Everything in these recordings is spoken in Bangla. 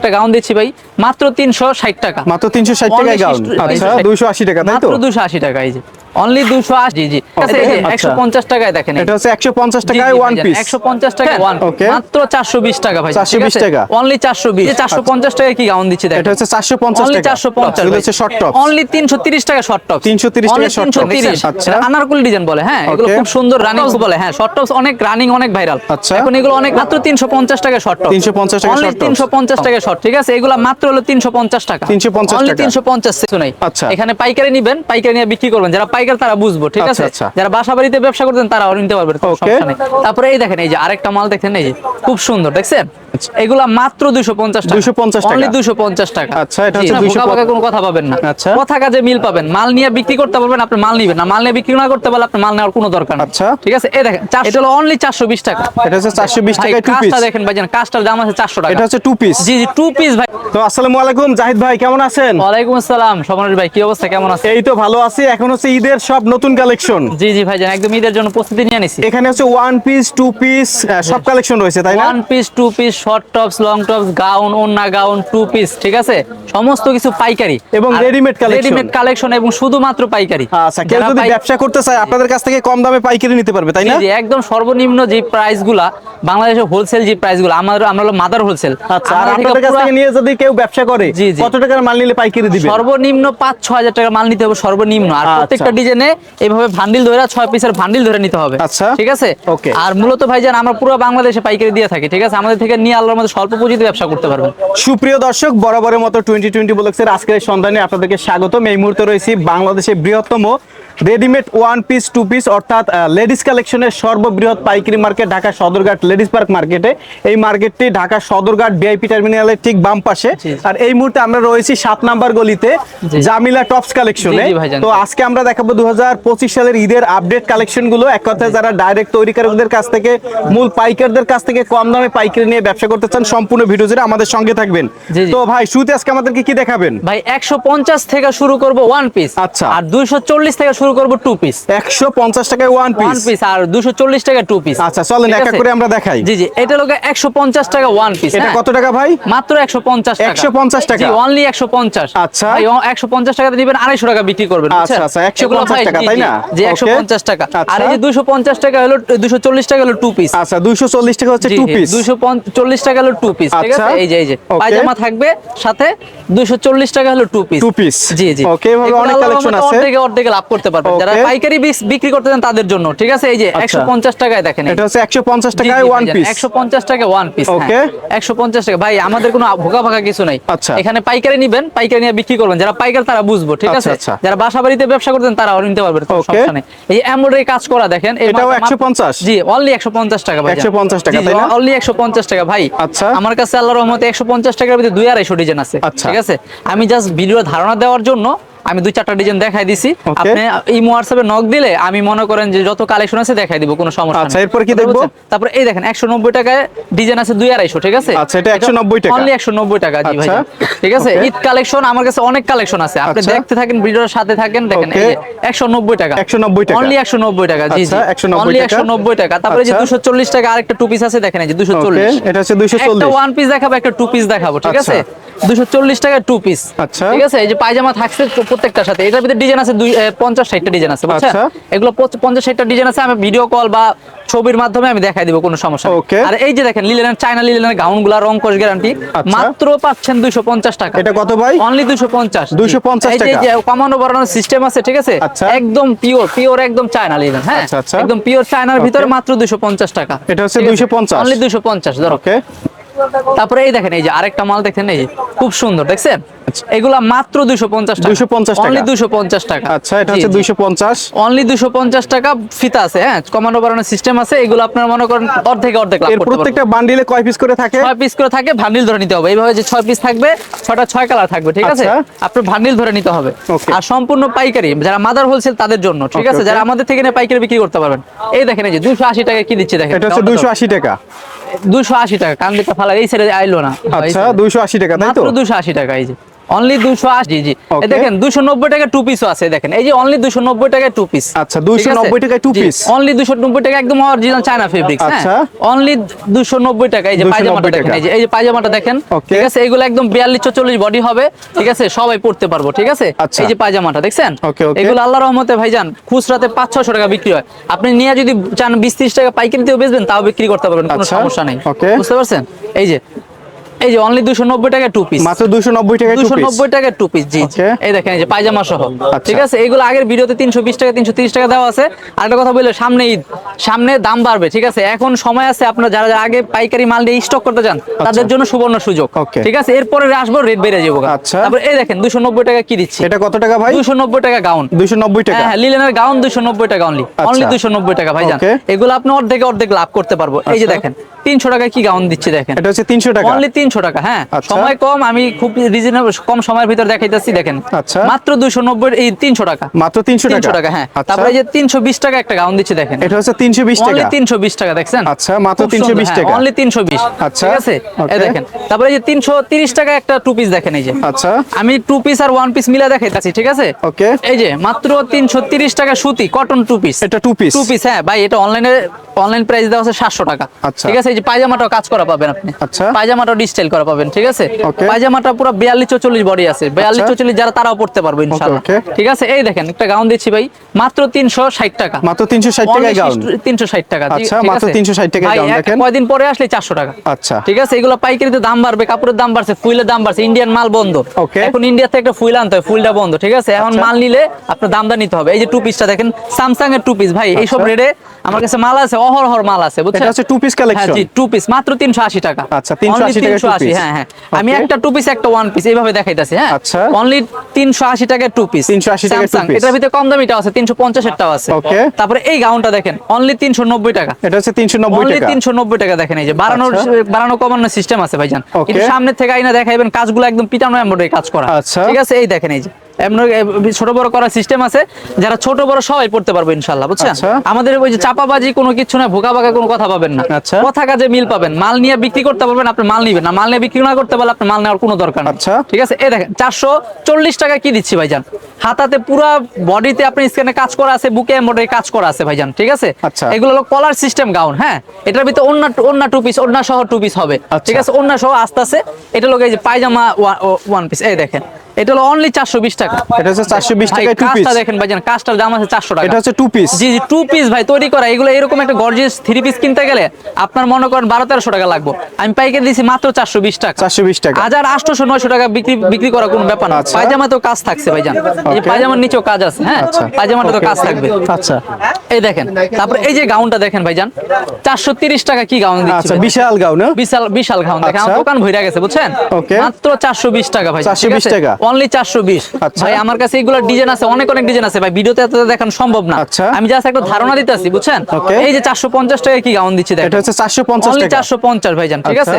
একটা গাউন দিচ্ছি ভাই মাত্র তিনশো ষাট টাকা। মাত্র তিনশো ষাট টাকায় গাউন। আচ্ছা দুইশো আশি টাকা তাই তো? মাত্র দুশো আশি টাকা এই যে। অনলি দুশো আশি জি আচ্ছা। একশো পঞ্চাশ টাকায় দেখেন এটা হচ্ছে একশো পঞ্চাশ টাকায় ওয়ান পিস একশো পঞ্চাশ টাকা ওয়ান Okay. মাত্র চারশো বিশ টাকা ভাই 420 টাকা। অনলি চারশো বিশ। চারশো পঞ্চাশ টাকা কি গাউন দিচ্ছি দেখেন? এটা হচ্ছে চারশো পঞ্চাশ অনলি হচ্ছে শর্ট টপ অনলি তিনশো তিরিশ টাকা শর্ট টপ 330 টাকা short top, আচ্ছা। আনারকুলি ডিজাইন বলে হ্যাঁ? এগুলো খুব সুন্দর রানিং বলে। হ্যাঁ শর্ট টপস অনেক রানিং অনেক ভাইরাল আচ্ছা। এখন এগুলো অনেক মাত্র তিনশো পঞ্চাশ টাকা শর্ট টপ 350 টাকা অনলি। তিনশো পঞ্চাশ টাকা শর্ট ঠিক আছে? এগুলো মাত্র হলো তিনশো পঞ্চাশ টাকা। 350 অনলি টাকা। তিনশো পঞ্চাশ নাই আচ্ছা। এখানে পাইকারি নিবেন পাইকারি নিয়ে বিক্রি করবেন। যারা পাইকার তারা বুঝব ঠিক আচ্ছা, আছে? আচ্ছা। যারা বাসা বাড়িতে ব্যবসা করতেন তারা নিতে পারবেন তারপরে এই দেখেন এই যে আরেকটা মাল দেখেন এই যে খুব সুন্দর দেখছেন? এগুলা মাত্র দুইশো পঞ্চাশ টাকা। 250 টাকা। অনলি দুইশো পঞ্চাশ টাকা। আচ্ছা, এটা হচ্ছে না, 250 বোকা বোকা কোনো কথা পাবেন না। আচ্ছা। কথা কাজে মিল পাবেন। মাল নিয়ে বিক্রি করতে পারবেন আপনি মাল নিবেন না। মাল নিয়ে বিক্রি না করতে পারলে আপনি মাল নেওয়ার কোনো দরকার নেই। আচ্ছা। ঠিক আছে? এই দেখেন চারশো হলো অনলি চারশো বিশ টাকা। এটা হচ্ছে চারশো বিশ টু পিস দেখেন ভাই কাজটার দাম আছে চারশো টাকা। এটা হচ্ছে টু পিস জি জি টু পিস ভাই। তো আসসালামু আলাইকুম জাহিদ ভাই কেমন আছেন? ওয়ালাইকুম আসসালাম সমরেশ ভাই কি অবস্থা? কেমন আছে এই তো ভালো আছি। এখন হচ্ছে ঈদের সব নতুন কালেকশন জি জি ভাই একদম ঈদের জন্য প্রস্তুতি নিয়ে নিছি এখানে হচ্ছে ওয়ান পিস টু পিস সব কালেকশন রয়েছে তাই না? One piece two piece short tops long tops gown ওন্না গাউন টু পিস ঠিক আছে সমস্ত কিছু পাইকারি এবং readymade collection। রেডিমেড কালেকশন এবং শুধুমাত্র পাইকারি আচ্ছা কেউ যদি ব্যবসা করতে চায় আপনাদের কাছ থেকে কম দামে পাইকারি নিতে পারবে তাই না জি, একদম সর্বনিম্ন যে প্রাইসগুলা বাংলাদেশের হোলসেল যে প্রাইসগুলো আমাদের আমরা হলো মাদার হোলসেল আচ্ছা আর আপনাদের কাছ থেকে নিয়ে যদি কেউ ব্যবসা করে। কত টাকার মাল নিলে পাইকারি দিবে সর্বনিম্ন পাঁচ ছ হাজার টাকা মাল নিতে হবে সর্বনিম্ন আর আচ্ছা। প্রত্যেকটা ডিজাইনে এইভাবে ভান্ডিল ধরে ছয় পিসের ভান্ডিল ধরে নিতে হবে আচ্ছা। ঠিক আছে Okay. আর মূলত ভাইজান আমরা পুরো বাংলাদেশে পাইকারি দিয়ে থাকি ঠিক আছে আমাদের থেকে নিয়ে আল্লাহর মধ্যে স্বল্প পুঁজিতে ব্যবসা করতে পারবেন সুপ্রিয় দর্শক বরাবরের মতো টোয়েন্টি টোয়েন্টি ব্লগসের আজকের সন্ধানে আপনাদেরকে স্বাগতম। এই মুহূর্তে রয়েছি বাংলাদেশের বৃহত্তম readymade one piece two piece অর্থাৎ লেডিস কালেকশনের সর্ববৃহৎ পাইকারি market Dhaka Sadarghat ladies park মার্কেটে। এই মার্কেটটি ঢাকা সদরঘাট ভিআইপি টার্মিনালের ঠিক বাম পাশে। আর এই মুহূর্তে আমরা রয়েছি সাত নাম্বার গলিতে জামিলা টপস কালেকশনে। তো আজকে আমরা দেখাবো দু হাজার পঁচিশ সালের ঈদের আপডেট কালেকশনগুলো এক কথায় যারা ডাইরেক্ট তৈরি তৈরিকারকদের কাছ থেকে মূল পাইকারদের কাছ থেকে কম দামে পাইকারি নিয়ে ব্যবসা করতে চান সম্পূর্ণ ভিডিও জুড়ে আমাদের সঙ্গে থাকবেন। জি, জি। তো ভাই শুরুতে আজকে আমাদেরকে কি দেখাবেন? ভাই একশো পঞ্চাশ থেকে শুরু করব ওয়ান পিস আচ্ছা। আর দুইশো চল্লিশ থেকে শুরু করব টু পিস একশো পঞ্চাশ টাকায় ওয়ান ওয়ান পিস পিস আর দুশো চল্লিশ টাকা টু পিস আচ্ছা চলেন এক এক করে আমরা দেখাই। জি জি এটা লোক একশো পঞ্চাশ টাকা ওয়ান পিস এটা কত টাকা ভাই? মাত্র একশো পঞ্চাশ 150 টাকা? অনলি একশো পঞ্চাশ। আচ্ছা। একশো পঞ্চাশ টাকাতে দিবেন আড়াইশো টাকা বিক্রি করবেন আচ্ছা, আচ্ছা, 150 এগুলো টাকা, তাই না? জি একশো Okay. পঞ্চাশ টাকা। আর আচ্ছা। এই যে দুশো পঞ্চাশ টাকা হলো দুশো চল্লিশ টাকা হলো টু পিস আচ্ছা দুইশো চল্লিশ টাকা হচ্ছে টু পিস দুশো চল্লিশ টাকা হলো টু পিস ঠিক আচ্ছা। আছে এই যে এই যে পায়জামা থাকবে সাথে দুশো চল্লিশ টাকা হলো টু পিস piece। জি জি। এভাবে অনেক রহমতে আছে। অর্ধেকে অর্ধেকে লাভ করতে পারবেন যারা পাইকারি বিক্রি করতে চান তাদের জন্য ঠিক আছে? এই যে আচ্ছা। একশো পঞ্চাশ টাকায় দেখেন এটা হচ্ছে একশো পঞ্চাশ টাকায় ওয়ান পিস একশো পঞ্চাশ টাকা ওয়ান পিস. একশো পঞ্চাশ টাকা। ভাই আমাদের কোনো ভোকা ভাকা কিছু নাই। আচ্ছা। এখানে পাইকারি নিবেন পাইকারি নিয়ে বিক্রি করবেন। যারা পাইকার তারা বুঝব ঠিক আচ্ছা, আছে? আচ্ছা। যারা বাসা বাড়িতে ব্যবসা করতেন তারা নিতে পারবেন কোনো সমস্যা নেই। এই এমব্রয়ডারি কাজ করা দেখেন এটাও 150? জি অনলি একশো পঞ্চাশ টাকা ভাই 150 টাকা, তাই না? অনলি একশো পঞ্চাশ টাকা। ভাই আচ্ছা। আমার কাছে আল্লাহর রহমতে একশো পঞ্চাশ টাকার ভিতরে দুই আড়াইশো ডিজাইন আছে আচ্ছা। ঠিক আছে আমি জাস্ট ভিডিও ধারণা দেওয়ার জন্য আমি দুই চারটা ডিজাইন দেখাই দিছি আপনি এই হোয়াটসঅ্যাপে নক দিলে আমি মনে করেন যে যত কালেকশন আছে দেখাই দিব কোনো সমস্যা আচ্ছা, এরপর কি দেখব? তারপরে এই দেখেন একশো নব্বই টাকায় ডিজাইন আছে দুই আড়াইশো ঠিক আছে আচ্ছা, এটা 190 টাকা। অনলি একশো নব্বই টাকা জি ভাই আচ্ছা। ঠিক আছে ঈদ কালেকশন আমার কাছে অনেক কালেকশন আছে আপনি আচ্ছা। দেখতে থাকেন ভিডিওর সাথে থাকেন দেখেন Okay. একশো নব্বই টাকা 190 টাকা। অনলি একশো নব্বই টাকা জি জি আচ্ছা, 190 টাকা। একশো নব্বই টাকা তারপরে যে আচ্ছা। দুশো চল্লিশ টাকা আরেকটা টু পিস আছে দেখেন এই যে দুশো ওকে চল্লিশ এটা হচ্ছে দুইশো একটা ওয়ান পিস দেখাবো একটা টু পিস দেখাবো ঠিক আচ্ছা। আছে দুশো চল্লিশ টাকা টু পিস আচ্ছা। ঠিক আছে? এই যে পায়জামা থাকছে প্রত্যেকটার সাথে। এটার ভিতরে ডিজাইন আছে দুই এ, পঞ্চাশ ষাটটা ডিজাইন আছে বুঝছেন? আচ্ছা। এগুলো পঞ্চ- পঞ্চাশ ষাটটা ডিজাইন আছে আমি ভিডিও কল বা ছবির মাধ্যমে আমি দেখাই দিব কোনো সমস্যা আর এই যে দেখেন লিলেনের চায়না লিলেনের গাউনগুলা রং কোশ গ্যারান্টি আচ্ছা। মাত্র পাচ্ছেন দুইশো পঞ্চাশ টাকা। এটা কত ভাই? অনলি দুশো পঞ্চাশ। 250 এই যে- কমানো বাড়ানোর সিস্টেম আছে ঠিক আছে? আচ্ছা। একদম পিওর পিওর একদম চায়না লিলেন হ্যাঁ। একদম পিওর চায়নার ভিতরে মাত্র দুইশো পঞ্চাশ টাকা। এটা হচ্ছে 250 অনলি দুইশো পঞ্চাশ। ধরো। ওকে তারপরে এই দেখেন এই যে আরেকটা মাল দেখেন এই খুব সুন্দর দেখছেন? এগুলা মাত্র দুইশো পঞ্চাশ 250 টাকা। অনলি দুইশো পঞ্চাশ টাকা। আচ্ছা এটা হচ্ছে দুইশো পঞ্চাশ। অনলি দুইশো পঞ্চাশ টাকা ফিতা আছে হ্যাঁ? কমানো বাড়ানোর সিস্টেম আছে এগুলো আপনার মনে করেন অর্ধেক অর্ধেক এর প্রত্যেকটা বান্ডিলে কয় পিস করে থাকে? ছয় পিস করে থাকে ভান্ডিল ধরে নিতে হবে। এইভাবে যে ছয় পিস থাকবে ছয়টা ছয় কালার থাকবে ঠিক আছে? আচ্ছা। আপনার ভান্ডিল ধরে নিতে হবে। আর সম্পূর্ণ পাইকারি যারা মাদার হোলসেল তাদের জন্য ঠিক আছে? যারা আমাদের থেকে নিয়ে পাইকারি বিক্রি করতে পারবেন। এই দেখেন এই যে দুশো আশি টাকা কি দিচ্ছে দেখেন এটা হচ্ছে দুইশো আশি টাকা। দুশো আশি টাকা কান দিতে ফালা এই সাইডে আইলো না। আচ্ছা দুইশো আশি টাকা তাই তো? মাত্র দুশো আশি টাকা এই যে। অনলি দুশো আশি জি এই দেখেন দুশো নব্বই টাকা টু পিসও আছে দেখেন। এই যে অনলি দুশো নব্বই টাকায় টু পিস আচ্ছা, 290 টাকায় two piece? অনলি দুশো নব্বই টাকা একদম অরিজিনাল চায়না ফেব্রিক্স আচ্ছা। অনলি দুশো নব্বই টাকা এই যে পায়জামাটা দেখেন এই যে এই যে পায়জামাটা দেখেন ঠিক আছে? এগুলো একদম বিয়াল্লিশ চল্লিশ বডি হবে ঠিক আছে? সবাই পড়তে পারব ঠিক আছে? আচ্ছা। এই যে পায়জামাটা দেখছেন. এগুলো আল্লাহ রহমতে ভাইজান খুচরাতে পাঁচ ছশো টাকা বিক্রি হয়। আপনি নিয়ে যদি চান বিশ ত্রিশ টাকা পাইকারিতেও বেচবেন তাও বিক্রি করতে পারবেন কোনো আচ্ছা। সমস্যা নেই। বুঝতে পারছেন? এই যে এই যে অনলি দুশো নব্বই টাকা টু পিস মাত্র দুশো নব্বই টাকায় টু পিস টু জি। এই দেখেন এই যে পায়জামা সহ। আচ্ছা। ঠিক আছে? এগুলো আগের ভিডিওতে তিনশো বিশ টাকা তিনশো তিরিশ টাকা দেওয়া আছে। কথা সামনে ঈদ। সামনে দাম বাড়বে ঠিক আছে? এখন সময় আছে আপনারা যারা যারা আগে পাইকারি মাল দিয়ে স্টক করতে চান তাদের জন্য সুবর্ণ সুযোগ। ঠিক আছে? এরপরে আসব রেট বেড়ে যাব। আচ্ছা। তারপর এই দেখেন দুশো নব্বই টাকা কি দিচ্ছি? এটা কত টাকা ভাই? দুশো নব্বই টাকা গাউন দুশো নব্বই টাকা। হ্যাঁ লিলেনের গাউন দুশো নব্বই টাকা অনলি অনলি দুশো নব্বই টাকা ভাই Okay. এগুলো আপনি অর্ধেক অর্ধেক লাভ করতে পারব। এই যে আচ্ছা। দেখেন তিনশো টাকা কি গাউন দিচ্ছি দেখেন। এটা হচ্ছে তিনশো টাকা। অনলি তিনশো টাকা হ্যাঁ? আচ্ছা। সময় কম আমি খুব রিজনেবল কম সময়ের ভিতর দেখাইতেছি দেখেন। আচ্ছা। মাত্র দুশো নব্বই এই তিনশো টাকা। মাত্র তিনশো তিনশো টাকা হ্যাঁ। আচ্ছা। তারপরে যে তিনশো বিশ টাকা একটা গাউন দিচ্ছি দেখেন। এটা হচ্ছে তিনশো বিশ টাকা? তিনশো বিশ টাকা দেখছেন? আচ্ছা, মাত্র 320 টাকা। অনলি তিনশো বিশ। আচ্ছা, ঠিক আছে? দেখেন। তারপরে এই যে তিনশো তিরিশ টাকা একটা টু পিস দেখেন এই যে। আচ্ছা। আমি টু পিস আর ওয়ান পিস মিলে দেখাইতেছি ঠিক আছে? ওকে। এই যে মাত্র তিনশো তিরিশ টাকা সুতি কটন টু পিস এটা টু পিস টু পিস হ্যাঁ ভাই এটা অনলাইনে অনলাইন প্রাইস দেওয়া আছে সাতশো টাকা। আচ্ছা। ঠিক আছে? এই যে পায়জামাটাও কাজ করা পাবেন আপনি। আচ্ছা। পায়জামাটাও ডিস্টাইল করা পাবেন ঠিক আছে? পায়জামাটা পুরো বিয়াল্লিশ চল্লিশ বডি আছে। বিয়াল্লিশ আচ্ছা। চল্লিশ যারা তারাও পড়তে পারবে ইনশাল্লাহ ঠিক আছে? এই দেখেন একটা গাউন দিচ্ছি ভাই মাত্র তিনশো ষাট টাকা। মাত্র তিনশো ষাট টাকায় গাউন তিনশো ষাট টাকা জি, আচ্ছা, মাত্র আছে? 360 টাকায় ভাই, দেখেন। কয়দিন পরে আসলে চারশো টাকা। আচ্ছা। ঠিক আছে? এগুলো পাইকারিতে দাম বাড়বে কাপড়ের দাম বাড়ছে ফুলের দাম বাড়ছে ইন্ডিয়ান মাল বন্ধ। এখন ইন্ডিয়া থেকে একটা ফুল আনতে হয় ফুলটা বন্ধ ঠিক আছে? এখন আচ্ছা। মাল নিলে আপনার দামটা নিতে হবে। এই যে টু পিসটা দেখেন স্যামসাং এর টু পিস ভাই এইসব আচ্ছা। রেটে আমার কাছে মাল আছে অহর অহরহর মাল আছে বুঝছেন? এটা হচ্ছে piece collection? হ্যাঁ জি টু পিস মাত্র 380 টাকা। আচ্ছা, 380 টাকা হ্যাঁ হ্যাঁ। আমি. একটা টু পিস একটা ওয়ান পিস এইভাবে দেখাইতাছি হ্যাঁ? আচ্ছা। অনলি 380 টাকা টু পিস 380 টাকায় two piece। এটার ভিতরে কম দামিটাও আছে 350 এরটাও আছে। ওকে তারপরে এই গাউনটা দেখেন অনলি 390 টাকা। এটা হচ্ছে তিনশো নব্বই অনলি টাকা। তিনশো নব্বই টাকা দেখেন এই যে বাড়ানোর আচ্ছা। বাড়ানো কমানোর সিস্টেম আছে ভাইজান. কিন্তু সামনে থেকে আইনা দেখাইবেন কাজগুলো একদম পিটানো এমব্রয়ডারি কাজ করা। আচ্ছা। ঠিক আছে? এই দেখেন এই যে। ছোট বড় করার সিস্টেম আছে যারা ছোট বড় সবাই পড়তে পারবে ইনশাল্লাহ বুঝছেন? আচ্ছা। আমাদের ওই যে চাপাবাজি কোনো কিছু না ভোকা বাঁকা কোনো কথা পাবেন না। আচ্ছা। কথা কাজে মিল পাবেন। মাল নিয়ে বিক্রি করতে পারবেন আপনি মাল নিবেন না। মাল নিয়ে বিক্রি না করতে পারলে আপনি মাল নেওয়ার কোনো দরকার আচ্ছা। ঠিক আছে? এই দেখেন চারশো চল্লিশ টাকা কি দিচ্ছি ভাইজান? হাতাতে পুরো বডিতে আপনি স্ক্যানে কাজ করা আছে বুকে এমব্রয়ডারি কাজ করা আছে ভাইজান ঠিক আছে। এগুলো হলো কলার সিস্টেম গাউন হ্যাঁ? এটার ভিতরে অন্য অন্য টু পিস অন্য সহ টু পিস হবে। ঠিক আছে? অন্য সহ আস্তে আস্তে এটা লোক এই যে পায়জামা ওয়ান পিস এই দেখেন। এটা হলো অনলি চারশো বিশ টাকা। এটা হচ্ছে চারশো বিশ ভাই টাকায় টু পিস দেখেন ভাইজান কাজটার দাম আছে চারশো টাকা। এটা হচ্ছে টু পিস জি জি টু পিস ভাই তৈরি করা। এগুলো এরকম একটা গর্জিয়াস থ্রি পিস কিনতে গেলে আপনার মনে করেন বারো তেরোশো টাকা লাগবে। আমি পাইকারি দিছি মাত্র চারশো বিশ টাকা। চারশো বিশ টাকা। হাজার আটশোশো নয়শো টাকা বিক্রি বিক্রি করা কোনো ব্যাপার না। আচ্ছা। পায়জামা তো কাজ থাকছে ভাইজান এই পায়জামার নিচেও কাজ আছে হ্যাঁ? আচ্ছা। পায়জামাটা তো কাজ থাকবে। আচ্ছা। এই দেখেন তারপরে এই যে গাউনটা দেখেন ভাইজান চারশো তিরিশ টাকা কি গাউন দিচ্ছি আচ্ছা বিশাল গাউন হ্যাঁ? বিশাল বিশাল গাউন। দেখেন আমার আচ্ছা। দোকান ভইরা গেছে বুঝছেন? মাত্র চারশো বিশ টাকা ভাই 420 টাকা? অনলি চারশো বিশ। আচ্ছা। ভাই আমার কাছে এগুলো ডিজাইন আছে অনেক অনেক ডিজাইন আছে ভাই। ভিডিওতে এত দেখানো সম্ভব না। আচ্ছা। আমি জাস্ট একটা ধারণা দিতেছি বুঝছেন? এই যে চারশো পঞ্চাশ টাকা কি গাউন দিচ্ছি দেখেন। এটা হচ্ছে চারশো পঞ্চাশ অনলি টাকা। চারশো পঞ্চাশ ভাইজান ঠিক আচ্ছা। আছে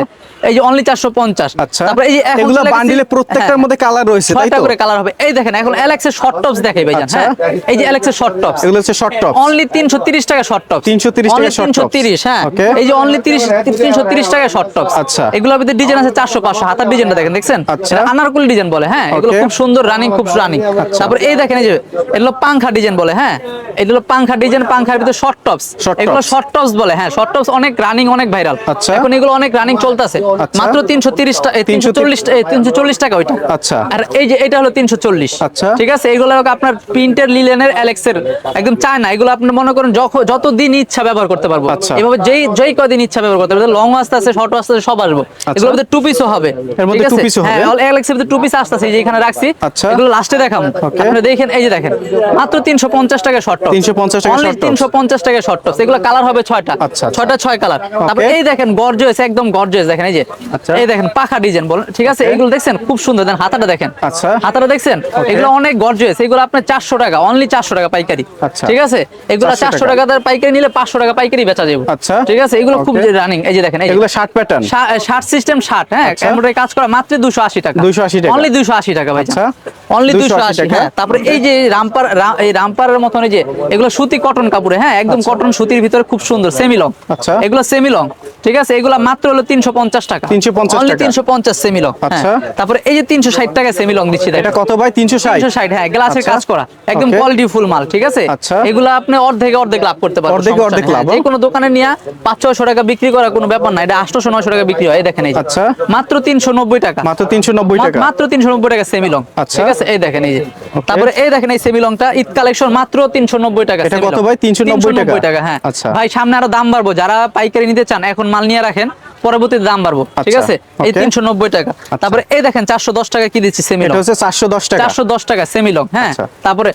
এই যে অনলি চারশো পঞ্চাশ। আচ্ছা। তারপরে এই এগুলো বান্ডিলে প্রত্যেকটার হ্যাঁ। মধ্যে কালার রয়েছে তাই তো? করে কালার হবে। এই দেখেন এখন অ্যালেক্সের শর্ট টপস দেখাই ভাইজান আচ্ছা। হ্যাঁ? এই যে অ্যালেক্সের শর্ট টপস এগুলো হচ্ছে শর্ট টপ অনলি তিনশো তিরিশ টাকা শর্ট টপ 330 টাকা tops। তিনশো তিরিশ হ্যাঁ। এই যে অনলি তিরিশ তিনশো তিরিশ টাকা শর্ট টপ আচ্ছা। এগুলোর ভিতরে ডিজাইন আছে চারশো পাঁচশো হাতার ডিজাইনটা দেখেন দেখছেন? আচ্ছা। আনারকুলি ডিজাইন বলে হ্যাঁ? এগুলো খুব সুন্দর রানিং খুব রানিং তারপর এই দেখেন এই যে এগুলো পাংখা ডিজাইন বলে হ্যাঁ? এগুলো পাংখা ডিজাইন পাংখার ভিতরে শর্ট টপস এগুলো শর্ট টপস বলে হ্যাঁ শর্ট টপস অনেক রানিং অনেক ভাইরাল আচ্ছা। এখন এগুলো অনেক রানিং চলতেছে। আচ্ছা। মাত্র তিনশো তিরিশ টাকা তিনশো চল্লিশ তিনশো চল্লিশ টাকা ওইটা। আচ্ছা। আর এই যে এটা হলো তিনশো চল্লিশ। আচ্ছা। ঠিক আছে? এগুলো আপনার প্রিন্টের লিলেনের অ্যালেক্সের একদম চায় না এগুলো আপনি মনে করেন যত দিন ইচ্ছা ব্যবহার করতে পারব। আচ্ছা। এভাবে যেই যেই কদিন ইচ্ছা ব্যবহার করতে পারব। লং আসতে আছে শর্ট আসতে আছে সব আসব। এগুলো মধ্যে টু পিসও হবে। এর মধ্যে ঠিক two আছে? piece ও হবে? হ্যাঁ অ্যালেক্সের মধ্যে টু পিস আসতেছে। যে এখানে রাখছি। আচ্ছা। এগুলো লাস্টে Okay. আপনি দেখেন এই যে দেখেন মাত্র তিনশো পঞ্চাশ টাকা শর্ট টপ 350 টাকা। তিনশো পঞ্চাশ টাকা শর্ট টপ এগুলো কালার হবে ছয়টা। আচ্ছা, আচ্ছা। ছয়টা ছয় কালার তারপর এই দেখেন গর্জেস একদম গর্জেস দেখেন এই যে। আচ্ছা। এই দেখেন পাখা ডিজাইন বলেন। ঠিক আছে? এগুলো দেখছেন? খুব সুন্দর। দেন হাতাটা দেখেন। আচ্ছা। হাতাটা দেখছেন? এগুলো অনেক গর্জেস এগুলো আপনার চারশো টাকা অনলি চারশো টাকা পাইকারি। আচ্ছা। ঠিক আছে? এগুলো 400 চারশো টাকা। তার পাইকারি নিলে পাঁচশো টাকা পাইকারি বেচা যাবে। আচ্ছা। ঠিক আছে? এগুলো খুব রানিং এই যে দেখেন। এগুলো shirt pattern shirt system shirt হ্যাঁ। এমব্রয়ডারি কাজ করা মাত্র দুশো আশি টাকা। 280 টাকা। অনলি দুশো আশি আশি টাকা ভাই আচ্ছা। অনলি 280 আশি টাকা। হ্যাঁ তারপরে এই যে রামপার এই রামপারের মতন এই যে এগুলো সুতি কটন কাপড়ে হ্যাঁ একদম কটন সুতির ভিতরে খুব সুন্দর সেমি লং আচ্ছা। এগুলো সেমি লং ঠিক আছে এগুলো মাত্র হলো তিনশো পঞ্চাশ টাকা 350 অনলি টাকা। তিনশো পঞ্চাশ সেমি লং আচ্ছা। তারপরে এই যে তিনশো ষাট টাকা সেমি লং দিচ্ছি এটা কত ভাই তিনশো ষাট তিনশো ষাট হ্যাঁ গ্লাসের আচ্ছা। কাজ করা একদম. কোয়ালিটি ফুল মাল ঠিক আছে আচ্ছা। এগুলো আপনি অর্ধেকে অর্ধেক লাভ করতে পারবেন অর্ধেকে অর্ধেক লাভ, হ্যাঁ, যে কোনো দোকানে নিয়ে পাঁচ ছয়শো টাকা বিক্রি করা কোনো ব্যাপার না এটা আটশোশো নয়শো টাকা বিক্রি হয় দেখেন এই আচ্ছা। মাত্র তিনশো নব্বই টাকা মাত্র তিনশো নব্বই মা- টাকা মাত্র তিনশো নব্বই টাকা সেমি লং আচ্ছা। ঠিক আছে? এই দেখেন এই যে। তারপরে এই দেখেন এই সেমি লংটা ঈদ কালেকশন মাত্র তিনশো নব্বই টাকা এটা কত। ভাই? 390 টাকা? টাকা হ্যাঁ। আচ্ছা। ভাই সামনে আরও দাম বাড়বো। যারা পাইকারি নিতে চান এখন মাল নিয়ে রাখেন পরবর্তীতে দাম বাড়বো। ঠিক আচ্ছা, আছে? এই তিনশো নব্বই টাকা। তারপরে এই দেখেন চারশো দশ টাকা কি দিচ্ছি সেমি লং চারশো দশ টাকা। চারশো দশ টাকা সেমি লং হ্যাঁ। তারপরে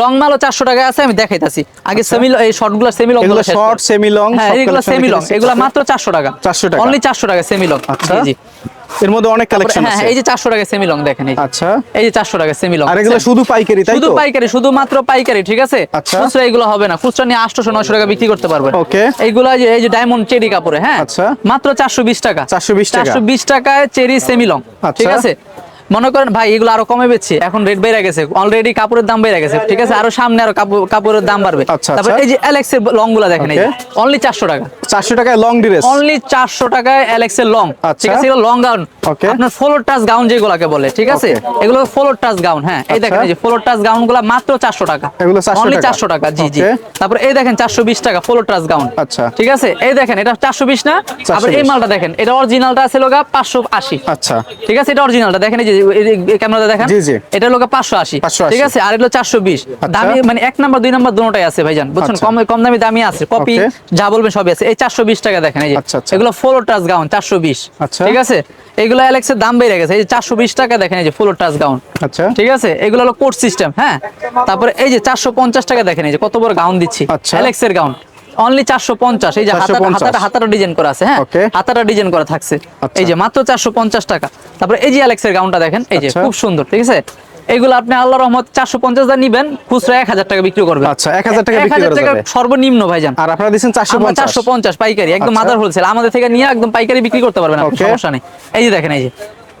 লং মালও চারশো টাকা আছে আমি দেখাইতাছি। আগে সেমি এই শর্টগুলো semi long short semi long হ্যাঁ এগুলো সেমি লং এগুলো মাত্র চারশো টাকা। 400 টাকা। অনলি চারশো টাকা সেমি লং জি। এর মধ্যে অনেক কালেকশন হ্যাঁ আছে। হ্যাঁ, এই যে চারশো টাকা সেমি লং দেখেন এই আচ্ছা। এই যে চারশো টাকা সেমি লং আর এগুলো শুধু পাইকারি তাই শুধু পাইকারি শুধু মাত্র পাইকারি ঠিক আছে? আচ্ছা। খুচরা এগুলো হবে না খুচরা নিয়ে আটশো নয়শো টাকা বিক্রি করতে পারবেন। ওকে। এইগুলো যে এই যে ডায়মন্ড চেরি কাপড়ে হ্যাঁ? আচ্ছা। মাত্র চারশো বিশ টাকা। 420 টাকা। চারশো বিশ টাকায় চেরি সেমি লং আচ্ছা। ঠিক আছে? মনে করেন ভাই এগুলো আরও কমে বেচছে এখন রেট বেড়ে গেছে অলরেডি কাপড়ের দাম বেড়ে গেছে ঠিক আছে আরও সামনে আরও কাপড়ের দাম বাড়বে। আচ্ছা, তারপর আচ্ছা। এই যে অ্যালেক্স এর লংগুলা দেখেন এই অনলি চারশো টাকা। চারশো টাকায় লং ড্রেস অনলি চারশো টাকায় অ্যালেক্স এর লং। ঠিক আছে এগুলো লং গাউন আপনার ফ্লোর টাচ গাউন যেগুলোকে বলে ঠিক আছে এগুলো ফ্লোর টাচ গাউন হ্যাঁ এই দেখেন আচ্ছা। এই যে ফ্লোর টাচ গাউনগুলো মাত্র চারশো টাকা। এগুলো 400 অনলি টাকা? চারশো টাকা জি জি। তারপর এই দেখেন চারশো বিশ টাকা ফ্লোর টাচ গাউন আচ্ছা। ঠিক আছে এই দেখেন এটা চারশো বিশ না? আবার এই মালটা দেখেন এটা অরিজিনালটা আছে লোকা পাঁচশো আশি। আচ্ছা। ঠিক আছে এটা অরিজিনালটা দেখেন এই যে ক্যামেরাতে দেখেন? জি, জি। এটা লোক পাঁচশো আশি। 580 ঠিক আছে? আর এটা চারশো বিশ। দামি মানে এক নাম্বার দুই নাম্বার দুটোটাই আছে ভাইজান। বুঝছেন? আচ্ছা। কম কম দামি দামি আছে। কপি যা বলবেন সবই আছে। এই চারশো বিশ টাকা দেখেন এই যে। আচ্ছা, আচ্ছা। এগুলো ফোলো টাচ গাউন চারশো বিশ। আচ্ছা। ঠিক আছে? এগুলো অ্যালেক্সের দাম বেড়ে গেছে। এই যে চারশো বিশ টাকা দেখেন এই যে ফোলো টাচ গাউন আচ্ছা। ঠিক আছে? এগুলো হলো কোড সিস্টেম হ্যাঁ? তারপরে এই যে চারশো পঞ্চাশ টাকা দেখেন এই যে কত বড় গাউন দিচ্ছি। আচ্ছা। অ্যালেক্সের গাউন অনলি চারশো পঞ্চাশ এই যে হাতাটা হাতাটা ডিজাইন করা আছে হ্যাঁ? হাতাটা ডিজাইন করা থাকছে। আচ্ছা। এই যে মাত্র চারশো পঞ্চাশ টাকা। তারপরে এই যে অ্যালেক্সের গাউনটা দেখেন এই যে আচ্ছা। খুব সুন্দর ঠিক আছে? এগুলো আপনি আল্লাহ রহমত চারশো পঞ্চাশ দা নিবেন খুচরা এক হাজার টাকা বিক্রি করবেন। আচ্ছা, 1000 টাকা এক বিক্রি হাজার করা টাকা সর্বনিম্ন ভাইজান। আর আপনারা দিচ্ছেন চারশো পঞ্চাশ। চারশো পঞ্চাশ পাইকারি একদম আচ্ছা। মাদার হোলসেল আমাদের থেকে নিয়ে একদম পাইকারি বিক্রি করতে পারবেন. সমস্যা নেই। এই যে দেখেন এই যে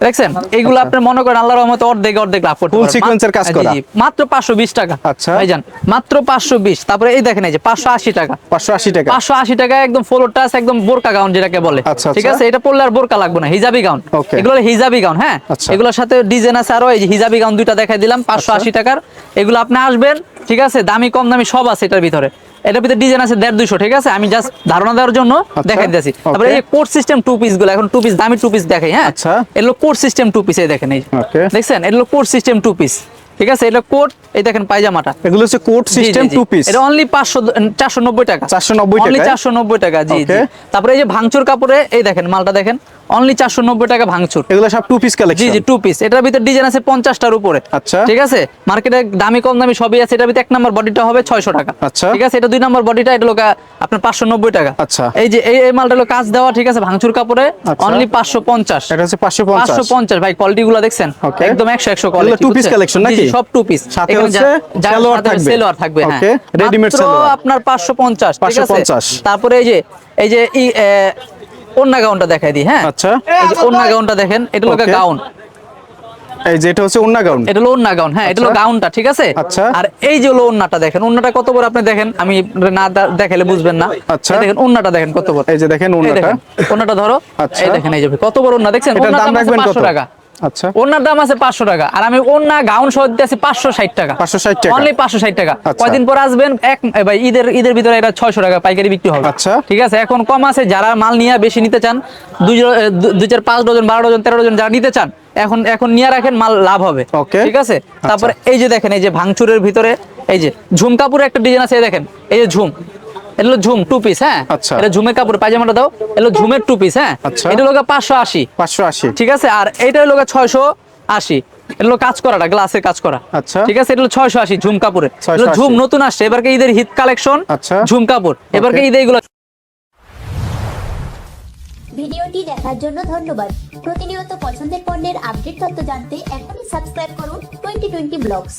দেখছেন? এইগুলো আপনি মনে করেন আল্লাহর রহমতে অর্ধেক অর্ধেক লাভ করতে sequence এর কাজ করা। মাত্র পাঁচশো বিশ টাকা। আচ্ছা। ভাইজান মাত্র পাঁচশো বিশ। তারপরে এই দেখেন এই যে পাঁচশো আশি টাকা। পাঁচশো আশি টাকা। পাঁচশো আশি টাকা একদম ফোলো টাচ একদম বোরকা গাউন যেটাকে বলে। আচ্ছা, ঠিক আচ্ছা। আছে? এটা পড়লে আর বোরকা লাগবে না হিজাবি গাউন এগুলো হিজাবি গাউন হ্যাঁ? আচ্ছা। এগুলোর সাথে ডিজাইন আছে আরও এই যে হিজাবি গাউন দুইটা দেখাই দিলাম পাঁচশো আশি টাকার। এগুলো আপনি আসবেন ঠিক আছে? দামি কম দামি সব আছে এটার ভিতরে। এটার ভিতরে ডিজাইন আছে দেড় ঠিক আছে? আমি জাস্ট ধারণা দেওয়ার জন্য দেখাই দিয়েছি তারপরে এই সিস্টেম টু পিসগুলো এখন টু পিস দামি টু পিস দেখাই হ্যাঁ? আচ্ছা। এগুলো সিস্টেম টু পিস এই দেখেন এই. দেখছেন? এগুলো কোড সিস্টেম টু পিস ঠিক আছে? এটা কোড এই দেখেন পায়জামাটা। এগুলো হচ্ছে জি, সিস্টেম। টু পিস এটা অনলি পাঁচশো চারশো নব্বই টাকা। 490 অনলি টাকায়? চারশো নব্বই টাকা জি জি। তারপরে এই যে ভাঙচুর কাপড়ে এই দেখেন মালটা দেখেন। অনলি চারশো নব্বই টাকা ভাঙচুর। এগুলো সব টু পিস কালেকশন জি টু পিস এটার ভিতরে ডিজাইন আছে পঞ্চাশটার উপরে। আচ্ছা। ঠিক আছে? মার্কেটে দামি কম দামি সবই আছে। এটার ভিতরে এক নম্বর বডিটা হবে ছয়শো টাকা। আচ্ছা। ঠিক আছে? এটা দুই নম্বর বডিটা এটা লোক আপনার পাঁচশো নব্বই টাকা। আচ্ছা। এই যে এই মালটা হলো কাজ দেওয়া ঠিক আছে? ভাঙচুর কাপড়ে আচ্ছা। অনলি পাঁচশো পঞ্চাশ। এটা হচ্ছে পাঁচশো পঞ্চাশ। পাঁচশো পঞ্চাশ। ভাই কোয়ালিটি গুলো দেখছেন? একদম একশো একশো কোয়ালিটি two piece collection নাকি? সব টু পিস সাথে হচ্ছে সালোয়ার থাকবে। সেলোয়ার থাকবে হ্যাঁ। Ready-made সালোয়ার। আপনার পাঁচশো পঞ্চাশ ঠিক আছে? তারপরে এই যে এই যে অন্য গাউনটা দেখাই দিই হ্যাঁ? আচ্ছা। এই যে অন্য গাউনটা দেখেন এটা লোকে গাউন। এই যে এটা হচ্ছে অন্য গাউন। এটা হলো অন্য গাউন হ্যাঁ এটা হলো আচ্ছা। গাউনটা ঠিক আছে? আচ্ছা। আর এই যে হলো ওন্নাটা দেখেন ওন্নাটা কত বড় আপনি দেখেন? আমি না দেখাইলে দেখালে বুঝবেন না। আচ্ছা। দেখেন ওন্নাটা দেখেন কত বড়। এই যে দেখেন অন্যটা ওন্নাটা দেখেন ওন্নাটা ধরো। আচ্ছা। এই দেখেন এই যে কত বড় ওন্না দেখছেন? এটা দাম দাম রাখবেন কত? 500 টাকা। আচ্ছা। ওনার দাম আছে পাঁচশো টাকা আর আমি ওনা গাউন সহ দিতেছি পাঁচশো ষাট টাকা। 560 টাকা। অনলি পাঁচশো ষাট টাকা। আচ্ছা। কয়দিন পর আসবেন? এক ভাই ঈদের ঈদের ভিতরে এটা ছয়শো টাকা পাইকারি বিক্রি হবে। আচ্ছা। ঠিক আছে? এখন কম আছে যারা মাল নিয়ে বেশি নিতে চান দুই চার পাঁচ ডজন বারো ডজন তেরো ডজন যারা নিতে চান এখন এখন নিয়ে রাখেন মাল লাভ হবে. ঠিক আছে? তারপরে এই যে দেখেন এই যে ভাঙচুরের ভিতরে এই যে ঝুম একটা ডিজাইন আছে দেখেন এই যে ঝুম। এটা হলো ঝুম টু পিস হ্যাঁ? আচ্ছা। এটা ঝুমের কাপড় পায়জামাটা দাও। এটা ঝুমের টু পিস হ্যাঁ? আচ্ছা। এটা লোক পাঁচশো আশি। পাঁচশো আশি। ঠিক আছে? আর এইটা হলো ছয়শো আশি। এটা হলো কাজ করাটা গ্লাসের কাজ করা। আচ্ছা। ঠিক আছে? এটা ছয়শো আশি ঝুম কাপড়ে ঝুম নতুন আসছে এবারকে ঈদের হিট কালেকশন আচ্ছা। ঝুম কাপড়। এবারকে ঈদে এগুলো ভিডিওটি দেখার জন্য ধন্যবাদ। প্রতিনিয়ত পছন্দের পণ্যের আপডেট তথ্য জানতে এখনই সাবস্ক্রাইব করুন টোয়েন্টি টোয়েন্টি ব্লগস